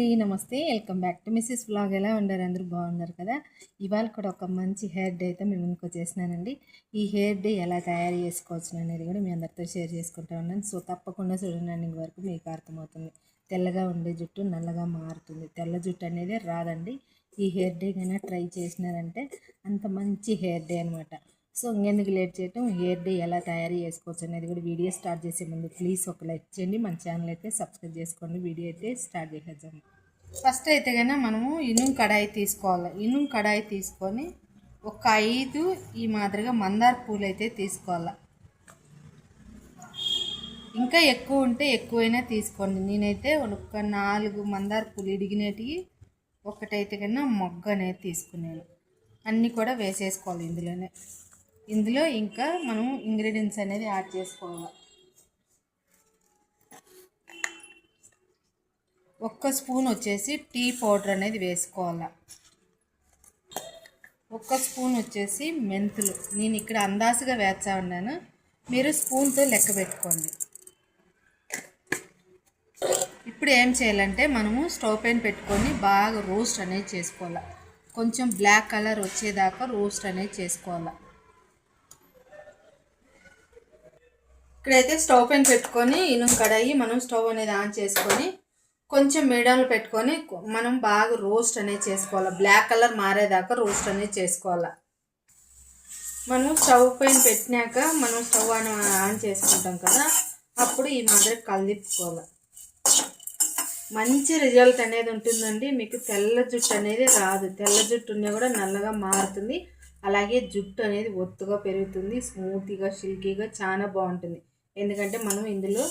అండి నమస్తే. Welcome back to Mrs vlog. ఎలా ఉన్నారు? అందరూ బాగున్నారు కదా? ఇవాళ కూడా ఒక మంచి హెయిర్ డే అయితే మేము ఇంకో చేసినానండి ఈ హెయిర్ డే ఎలా తయారు చేసుకోవచ్చు అనేది కూడా మీ అందరితో షేర్ చేసుకుంటా ఉన్నాను. సో తప్పకుండా చూడండి వరకు మీకు అర్థమవుతుంది. తెల్లగా ఉండే జుట్టు నల్లగా మారుతుంది. తెల్ల జుట్టు అనేది రాదండి. ఈ హెయిర్ డే కన్నా ట్రై చేసినారంటే అంత మంచి హెయిర్ డే అనమాట సో ఇంకెందుకు లేట్ చేయటం? హెయిర్ డే ఎలా తయారు చేసుకోవచ్చు అనేది కూడా వీడియో స్టార్ట్ చేసే ముందు ప్లీజ్ ఒక లైక్ చేయండి. మన ఛానల్ అయితే సబ్స్క్రైబ్ చేసుకోండి. వీడియో అయితే స్టార్ట్ చేసేద్దాం. ఫస్ట్ అయితే కన్నా మనము ఇనుము కడాయి తీసుకోవాలి. ఇనుము కడాయి తీసుకొని ఒక ఐదు ఈ మాదిరిగా మందార పూలు అయితే తీసుకోవాలి. ఇంకా ఎక్కువ ఉంటే ఎక్కువైనా తీసుకోండి. నేనైతే ఒక నాలుగు మందార పూలు ఇడిగినటివి ఒకటైతే కన్నా మొగ్గ అనేది తీసుకున్నాను. అన్నీ కూడా వేసేసుకోవాలి ఇందులోనే. ఇందులో ఇంకా మనం ఇంగ్రీడియంట్స్ అనేది యాడ్ చేసుకోవాలి. ఒక్క స్పూన్ వచ్చేసి టీ పౌడర్ అనేది వేసుకోవాలి? ఒక్క స్పూన్ వచ్చేసి మెంతులు. నేను ఇక్కడ అందాసుగా వేస్తా ఉన్నాను. మీరు స్పూన్తో లెక్క పెట్టుకోండి. ఇప్పుడు ఏం చేయాలంటే మనము స్టవ్ పైన పెట్టుకొని బాగా రోస్ట్ అనేది చేసుకోవాలి. కొంచెం బ్లాక్ కలర్ వచ్చేదాకా రోస్ట్ అనేది చేసుకోవాలి. ఇక్కడైతే స్టవ్ పైన పెట్టుకొని ఇనుము కడాయి మనం స్టవ్ అనేది ఆన్ చేసుకొని కొంచెం మీడియంలో పెట్టుకొని మనం బాగా రోస్ట్ అనేది చేసుకోవాలి. బ్లాక్ కలర్ మారేదాకా రోస్ట్ అనేది చేసుకోవాలి. మనం స్టవ్ పైన పెట్టినాక మనం స్టవ్ ఆన్ ఆన్ చేసుకుంటాం కదా అప్పుడు ఈ మాదిరి కలిపుకోవాలి మంచి రిజల్ట్ అనేది ఉంటుందండి. మీకు తెల్ల జుట్టు అనేది రాదు. తెల్ల జుట్టు ఉన్నా కూడా నల్లగా మారుతుంది. అలాగే జుట్టు అనేది ఒత్తుగా పెరుగుతుంది. స్మూత్గా సిల్కీగా చాలా బాగుంటుంది. ఎందుకంటే మనం ఇందులో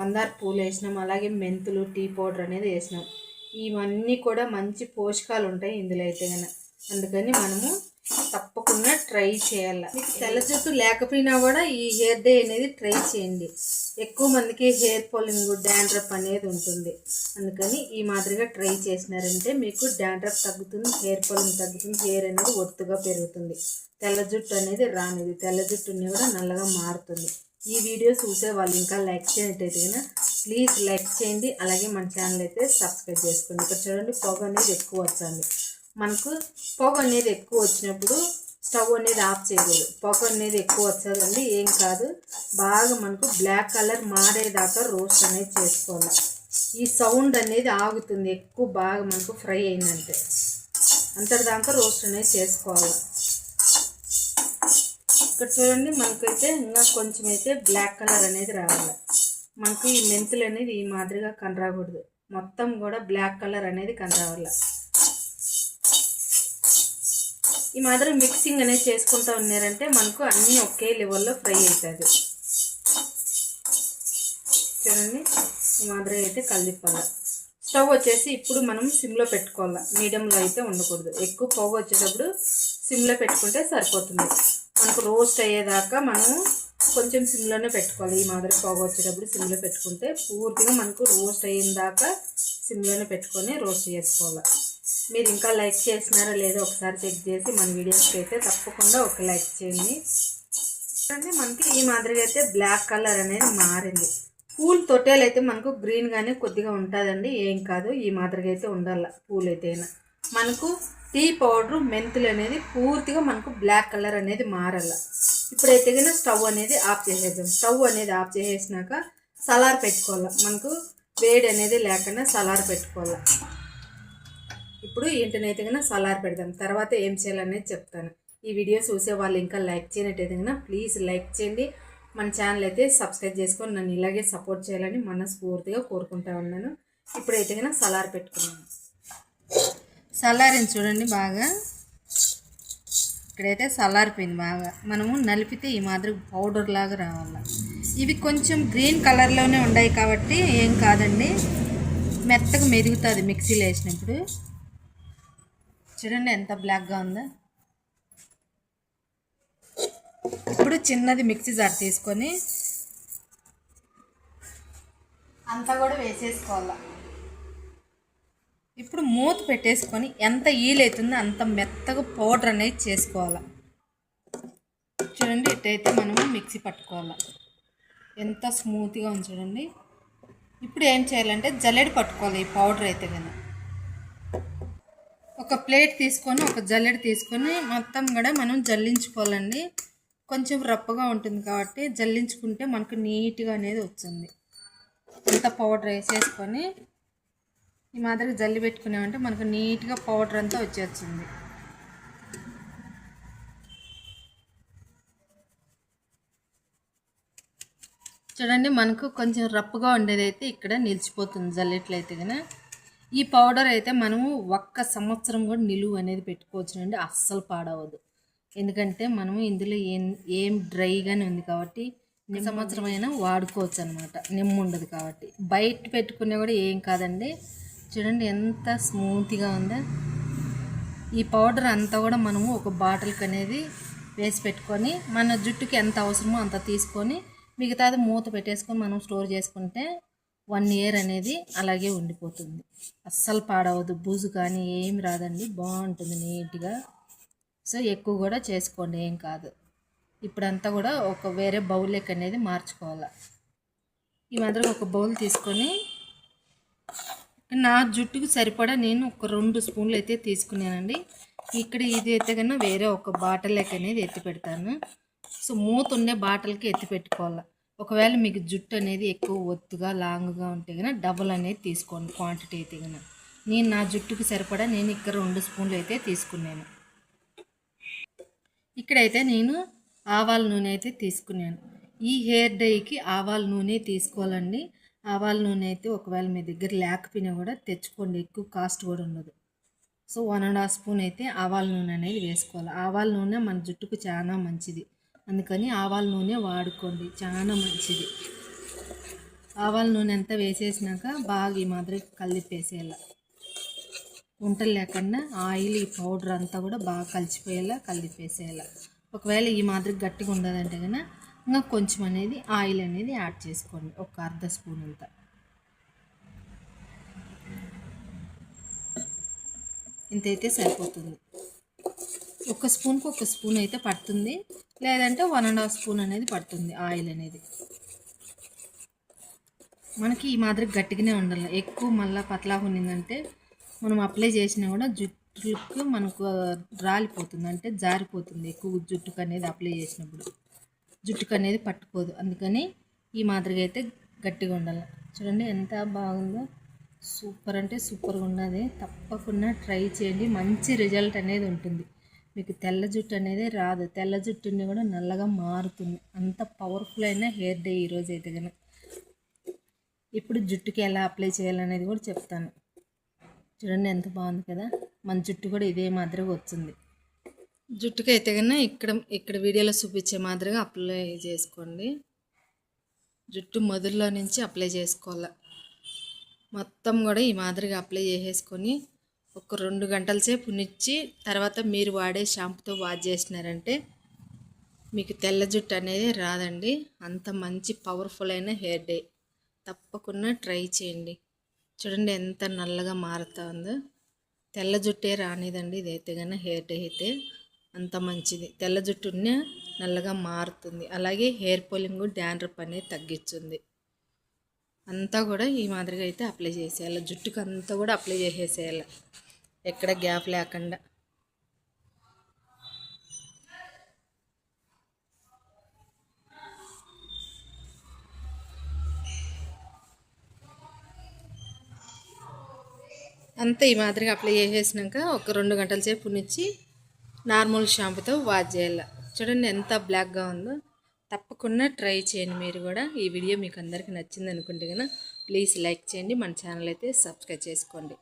మందార పూలు వేసినాం అలాగే మెంతులు టీ పౌడర్ అనేది వేసినాం. ఇవన్నీ కూడా మంచి పోషకాలు ఉంటాయి ఇందులో అయితే కనుక అందుకని మనము తప్పకుండా ట్రై చేయాలి. మీకు తెల్ల జుట్టు లేకపోయినా కూడా ఈ హెయిర్ డే అనేది ట్రై చేయండి. ఎక్కువ మందికి హెయిర్ ఫాలింగ్ డాండ్రఫ్ అనేది ఉంటుంది. అందుకని ఈ మాదిరిగా ట్రై చేసినారంటే మీకు డాండ్రఫ్ తగ్గుతుంది హెయిర్ ఫాలింగ్ తగ్గుతుంది హెయిర్ అనేది ఒత్తుగా పెరుగుతుంది. తెల్ల జుట్టు అనేది రానిది. తెల్ల జుట్టుని కూడా నల్లగా మారుతుంది. ఈ వీడియో చూసే వాళ్ళు ఇంకా లైక్ చేయనట్టయితే కనుక ప్లీజ్ లైక్ చేయండి. అలాగే మన ఛానల్ అయితే సబ్స్క్రైబ్ చేసుకోండి. ఇక్కడ చూడండి పొగ అనేది ఎక్కువ వచ్చింది మనకు పొగ అనేది ఎక్కువ వచ్చినప్పుడు స్టవ్ అనేది ఆఫ్ చేయకూడదు. పొగ అనేది ఎక్కువ వచ్చేదండి ఏం కాదు. బాగా మనకు బ్లాక్ కలర్ మారేదాకా రోస్ట్ అనేది చేసుకోవాలి. ఈ సౌండ్ అనేది ఆగుతుంది. ఎక్కువ బాగా మనకు ఫ్రై అయిందంటే అంతటిదాకా రోస్ట్ అనేది చేసుకోవాలి. ఇక్కడ చూడండి మనకైతే ఇంకా కొంచెం అయితే బ్లాక్ కలర్ అనేది రావాలి. మనకు ఈ మెంతులు అనేది ఈ మాదిరిగా కనరాకూడదు. మొత్తం కూడా బ్లాక్ కలర్ అనేది కనరావాలి. ఈ మాదిరి మిక్సింగ్ అనేది చేసుకుంటూ ఉన్నారంటే మనకు అన్నీ ఒకే లెవెల్లో ఫ్రై అవుతుంది. చూడండి ఈ మాదిరి అయితే కలిపాలి స్టవ్ వచ్చేసి ఇప్పుడు మనం సిమ్లో పెట్టుకోవాలి. మీడియంలో అయితే ఉండకూడదు. ఎక్కువ పొగ వచ్చేటప్పుడు సిమ్లో పెట్టుకుంటే సరిపోతుంది. మనకు రోస్ట్ అయ్యేదాకా మనం కొంచెం సిమ్లోనే పెట్టుకోవాలి. ఈ మాదిరి పొగ వచ్చేటప్పుడు సిమ్లో పెట్టుకుంటే పూర్తిగా మనకు రోస్ట్ అయిన దాకా సిమ్లోనే పెట్టుకొని రోస్ట్ చేసుకోవాలి. మీరు ఇంకా లైక్ చేసినారా లేదో ఒకసారి చెక్ చేసి మన వీడియోస్కి అయితే తప్పకుండా ఒక లైక్ చేయండి. అంటే మనకి ఈ మాదిరిగా అయితే బ్లాక్ కలర్ అనేది మారింది. పూలు తొట్టేలు అయితే మనకు గ్రీన్గానే కొద్దిగా ఉంటుందండి. ఏం కాదు ఈ మాదిరిగా అయితే ఉండాలి పూలు అయితేనా. మనకు టీ పౌడర్ మెంతులు అనేది పూర్తిగా మనకు బ్లాక్ కలర్ అనేది మారాల. ఇప్పుడైతే కనుక స్టవ్ అనేది ఆఫ్ చేసేద్దాం. స్టవ్ అనేది ఆఫ్ చేసేసినాక సలార్ పెట్టుకోవాలి. మనకు వేడి అనేది లేకుండా సలార్ పెట్టుకోవాలి. ఇప్పుడు ఏంటనైతే కనుక సలార్ పెడదాం. తర్వాత ఏం చేయాలనేది చెప్తాను. ఈ వీడియో చూసే వాళ్ళు ఇంకా లైక్ చేయనట్టయితే కనుక ప్లీజ్ లైక్ చేయండి. మన ఛానల్ అయితే సబ్స్క్రైబ్ చేసుకొని నన్ను ఇలాగే సపోర్ట్ చేయాలని మనస్ఫూర్తిగా కోరుకుంటా ఉన్నాను. ఇప్పుడైతే కనుక సలార్ పెట్టుకున్నాను చల్లారింది చూడండి బాగా. ఇక్కడైతే చల్లారిపోయింది బాగా. మనము నలిపితే ఈ మాదిరి పౌడర్ లాగా రావాలి. ఇవి కొంచెం గ్రీన్ కలర్లోనే ఉన్నాయి కాబట్టి ఏం కాదండి. మెత్తగా మెరుగుతుంది మిక్సీలో వేసినప్పుడు. చూడండి ఎంత బ్లాక్గా ఉందో. ఇప్పుడు చిన్నది మిక్సీ జార్ తీసుకొని అంతా కూడా వేసేసుకోవాలి. ఇప్పుడు మూత పెట్టేసుకొని ఎంత ఈలైతుందో అంత మెత్తగా పౌడర్ అనేది చేసుకోవాలి. చూడండి ఇటైతే మనము మిక్సీ పట్టుకోవాలి. ఎంత స్మూత్గా ఉంది చూడండి. ఇప్పుడు ఏం చేయాలంటే జల్లెడ పట్టుకోవాలి ఈ పౌడర్ అయితే కానీ ఒక ప్లేట్ తీసుకొని ఒక జల్లెడ తీసుకొని మొత్తం కూడా మనం జల్లించుకోవాలండి. కొంచెం రప్పగా ఉంటుంది కాబట్టి జల్లించుకుంటే మనకు నీట్గా అనేది వచ్చింది అంత పౌడర్ వేసేసుకొని ఈ మాదిరి జల్లి పెట్టుకున్నామంటే మనకు నీట్గా పౌడర్ అంతా వచ్చేస్తుంది. చూడండి మనకు కొంచెం రప్పుగా ఉండేది అయితే ఇక్కడ నిలిచిపోతుంది జల్లెట్లయితే కనుక ఈ పౌడర్ అయితే మనము ఒక్క సంవత్సరం కూడా నిలువ అనేది పెట్టుకోవచ్చు అండి అస్సలు పాడవదు ఎందుకంటే మనము ఇందులో ఏం ఏం డ్రైగానే ఉంది కాబట్టి సంవత్సరం అయినా వాడుకోవచ్చు అనమాట నిమ్మ ఉండదు కాబట్టి. బయట పెట్టుకునే కూడా ఏం కాదండి చూడండి ఎంత స్మూత్గా ఉందో. ఈ పౌడర్ అంతా కూడా మనము ఒక బాటిల్కి అనేది వేసి పెట్టుకొని మన జుట్టుకి ఎంత అవసరమో అంత తీసుకొని మిగతాది మూత పెట్టేసుకొని మనం స్టోర్ చేసుకుంటే వన్ ఇయర్ అనేది అలాగే ఉండిపోతుంది. అస్సలు పాడవద్దు బూజు కానీ ఏం రాదండి బాగుంటుంది నీట్గా. సో ఎక్కువ కూడా చేసుకోండి ఏం కాదు. ఇప్పుడంతా కూడా ఒక వేరే బౌల్ లెక్క అనేది మార్చుకోవాలి. ఈ మాదిరి ఒక బౌల్ తీసుకొని నా జుట్టుకు సరిపడా నేను ఒక రెండు స్పూన్లు అయితే తీసుకున్నానండి. ఇక్కడ ఇది అయితే కన్నా వేరే ఒక బాటిల్ లెక్క అనేది ఎత్తి పెడతాను. సో మూత ఉండే బాటిల్కి ఎత్తి పెట్టుకోవాలి. ఒకవేళ మీకు జుట్టు అనేది ఎక్కువ ఒత్తుగా లాంగ్గా ఉంటే కనుక డబుల్ అనేది తీసుకోండి క్వాంటిటీ అయితే కనుక నేను నా జుట్టుకు సరిపడా నేను ఇక్కడ రెండు స్పూన్లు అయితే తీసుకున్నాను. ఇక్కడైతే నేను ఆవాల నూనె అయితే తీసుకున్నాను. ఈ హెయిర్ డైకి ఆవాల నూనె తీసుకోవాలండి. ఆవాల నూనె అయితే ఒకవేళ మీ దగ్గర లేకపోయినా కూడా తెచ్చుకోండి. ఎక్కువ కాస్ట్ కూడా ఉండదు. So one and half spoon అయితే ఆవాల నూనె అనేది వేసుకోవాలి. ఆవాల నూనె మన జుట్టుకు చాలా మంచిది. అందుకని ఆవాల నూనె వాడుకోండి. చాలా మంచిది. ఆవాల నూనె అంతా వేసేసినాక బాగా ఈ మాదిరి కలిపేసేయాలి. వంటలు లేకుండా ఆయిల్ ఈ పౌడర్ అంతా కూడా బాగా కలిసిపోయేలా కలిపేసేయాలి. ఒకవేళ ఈ మాదిరి గట్టిగా ఉండదంటే కనుక ఇంకా కొంచెం అనేది ఆయిల్ అనేది యాడ్ చేసుకోండి. ఒక అర్ధ స్పూన్ అంతా. ఇంతైతే సరిపోతుంది. ఒక స్పూన్కి ఒక స్పూన్ అయితే పడుతుంది. లేదంటే వన్ అండ్ హాఫ్ స్పూన్ అనేది పడుతుంది ఆయిల్ అనేది. మనకి ఈ మాదిరి గట్టిగానే ఉండాలి. ఎక్కువ మళ్ళీ పతలా ఉన్నిందంటే మనం అప్లై చేసినా కూడా జుట్టుకు మనకు రాలిపోతుంది. అంటే జారిపోతుంది. ఎక్కువ జుట్టుకు అనేది అప్లై చేసినప్పుడు. జుట్టుకు అనేది పట్టుకోదు. అందుకని ఈ మాదిరిగా అయితే గట్టిగా ఉండాలి. చూడండి ఎంత బాగుందో. సూపర్ అంటే సూపర్గా ఉన్నది తప్పకుండా ట్రై చేయండి. మంచి రిజల్ట్ అనేది ఉంటుంది. మీకు తెల్ల జుట్టు అనేది రాదు. తెల్ల జుట్టుని కూడా నల్లగా మారుతుంది. అంత పవర్ఫుల్ అయిన హెయిర్ డే ఈరోజు అయితే కనుక ఇప్పుడు జుట్టుకి ఎలా అప్లై చేయాలనేది కూడా చెప్తాను. చూడండి ఎంత బాగుంది కదా. మన జుట్టు కూడా ఇదే మాదిరిగా వచ్చింది. జుట్టుకి అయితే కన్నా ఇక్కడ ఇక్కడ వీడియోలో చూపించే మాదిరిగా అప్లై చేసుకోండి. జుట్టు మొదల్లో నుంచి అప్లై చేసుకోవాలి. మొత్తం కూడా ఈ మాదిరిగా అప్లై చేసేసుకొని ఒక రెండు గంటల సేపు నిచ్చి తర్వాత మీరు వాడే షాంపుతో వాష్ చేసినారంటే మీకు తెల్ల జుట్టు అనేది రాదండి. అంత మంచి పవర్ఫుల్ అయిన హెయిర్ డే తప్పకుండా ట్రై చేయండి. చూడండి ఎంత నల్లగా మారుతుందో తెల్ల జుట్టే రానిదండి. ఇదైతే కానీ హెయిర్ డే అయితే. అంత మంచిది. తెల్ల జుట్టున్న నల్లగా మారుతుంది. అలాగే హెయిర్ పోలింగ్ డాండ్రప్ అనేది తగ్గించుంది అంతా కూడా ఈ మాదిరిగా అయితే అప్లై చేసేయాలి. జుట్టుకు అంతా కూడా అప్లై చేసేసేయాలి. ఎక్కడ గ్యాప్ లేకుండా. అంతా ఈ మాదిరిగా అప్లై చేసేసినాక ఒక రెండు గంటల సేపు నుంచి నార్మల్ షాంపూతో వాష్ చేయాలి. చూడండి ఎంత బ్లాక్గా ఉందో. తప్పకుండా ట్రై చేయండి మీరు కూడా. ఈ వీడియో మీకు అందరికీ నచ్చింది అనుకుంటే కనుక ప్లీజ్ లైక్ చేయండి. మన ఛానల్ అయితే సబ్స్క్రైబ్ చేసుకోండి.